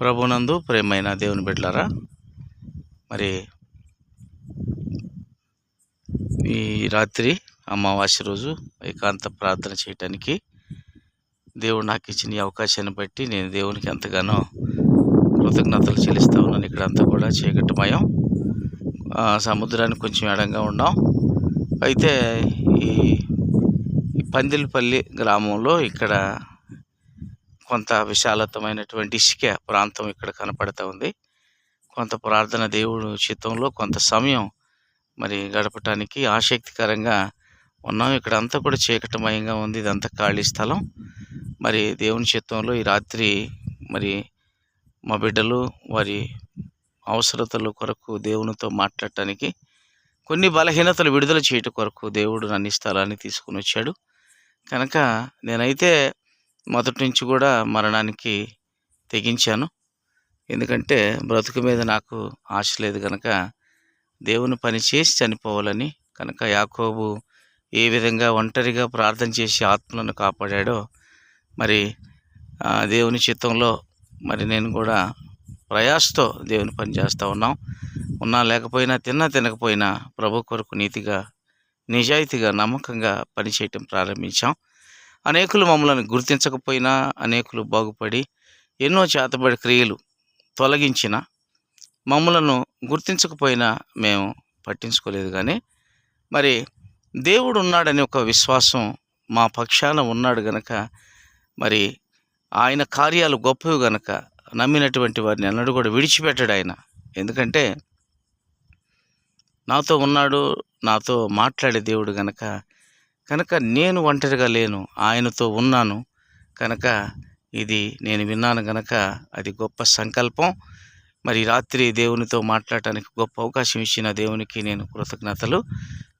ప్రభునందు ప్రేమైన దేవుని బిడ్డలారా మరి ఈ రాత్రి అమావాస్య రోజు ఏకాంత ప్రార్థన చేయటానికి దేవుడు నాకు ఇచ్చిన ఈ అవకాశాన్ని బట్టి నేను దేవునికి ఎంతగానో కృతజ్ఞతలు చెల్లిస్తూ ఉన్నాను. ఇక్కడంతా కూడా చీకటిమయం. సముద్రానికి కొంచెం ఎడంగా ఉన్నాం. అయితే ఈ పందిలిపల్లి గ్రామంలో ఇక్కడ కొంత విశాలతమైనటువంటి ఇసుక ప్రాంతం ఇక్కడ కనపడతా ఉంది. కొంత ప్రార్థన దేవుడు చిత్తంలో కొంత సమయం మరి గడపటానికి ఆసక్తికరంగా ఉన్నాం. ఇక్కడ అంతా కూడా చీకటమయంగా ఉంది. ఇదంతా ఖాళీ స్థలం. మరి దేవుని చిత్తంలో ఈ రాత్రి మరి మా బిడ్డలు వారి అవసరతల కొరకు దేవునితో మాట్లాడటానికి కొన్ని బలహీనతలు విడుదల చేయటం కొరకు దేవుడు నన్ను ఈ స్థలాన్ని తీసుకుని వచ్చాడు. కనుక నేనైతే మొదటి నుంచి కూడా మరణానికి తెగించాను. ఎందుకంటే బ్రతుకు మీద నాకు ఆశ లేదు కనుక దేవుని పని చేసి చనిపోవాలని కనుక యాకోబు ఏ విధంగా ఒంటరిగా ప్రార్థన చేసి ఆత్మలను కాపాడాడో మరి దేవుని చిత్తంలో మరి నేను కూడా ప్రయాసతో దేవుని పని చేస్తూ ఉన్నాం. ఉన్నా లేకపోయినా తిన్నా తినకపోయినా ప్రభు కొరకు నీతిగా నిజాయితీగా నమ్మకంగా పనిచేయటం ప్రారంభించాం. అనేకులు మమ్మల్ని గుర్తించకపోయినా అనేకులు బాగుపడి ఎన్నో చేతబడి క్రియలు తొలగించిన మమ్మలను గుర్తించకపోయినా మేము పట్టించుకోలేదు కానీ మరి దేవుడు ఉన్నాడనే ఒక విశ్వాసం మా పక్షాన ఉన్నాడు గనక మరి ఆయన కార్యాలు గొప్పవి గనక నమ్మినటువంటి వారిని అన్నడు కూడా విడిచిపెట్టాడు ఆయన. ఎందుకంటే నాతో ఉన్నాడు నాతో మాట్లాడే దేవుడు గనక కనుక నేను ఒంటరిగా లేను ఆయనతో ఉన్నాను కనుక ఇది నేను విన్నాను గనక అది గొప్ప సంకల్పం. మరి రాత్రి దేవునితో మాట్లాడటానికి గొప్ప అవకాశం ఇచ్చిన దేవునికి నేను కృతజ్ఞతలు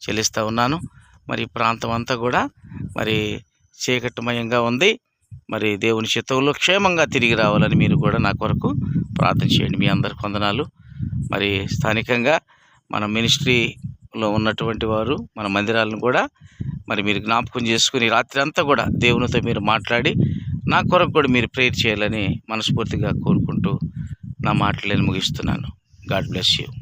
చెల్లిస్తూ ఉన్నాను. మరి ప్రాంతం అంతా కూడా మరి చీకటిమయంగా ఉంది. మరి దేవుని చిత్తంలో క్షేమంగా తిరిగి రావాలని మీరు కూడా నా కొరకు ప్రార్థన చేయండి. మీ అందరి వందనాలు. మరి స్థానికంగా మన మినిస్ట్రీలో ఉన్నటువంటి వారు మన మందిరాలను కూడా మరి మీరు జ్ఞాపకం చేసుకుని రాత్రి అంతా కూడా దేవునితో మీరు మాట్లాడి నా కొరకు కూడా మీరు ప్రేయర్ చేయాలని మనస్ఫూర్తిగా కోరుకుంటూ నా మాటలను ముగిస్తున్నాను. God bless you.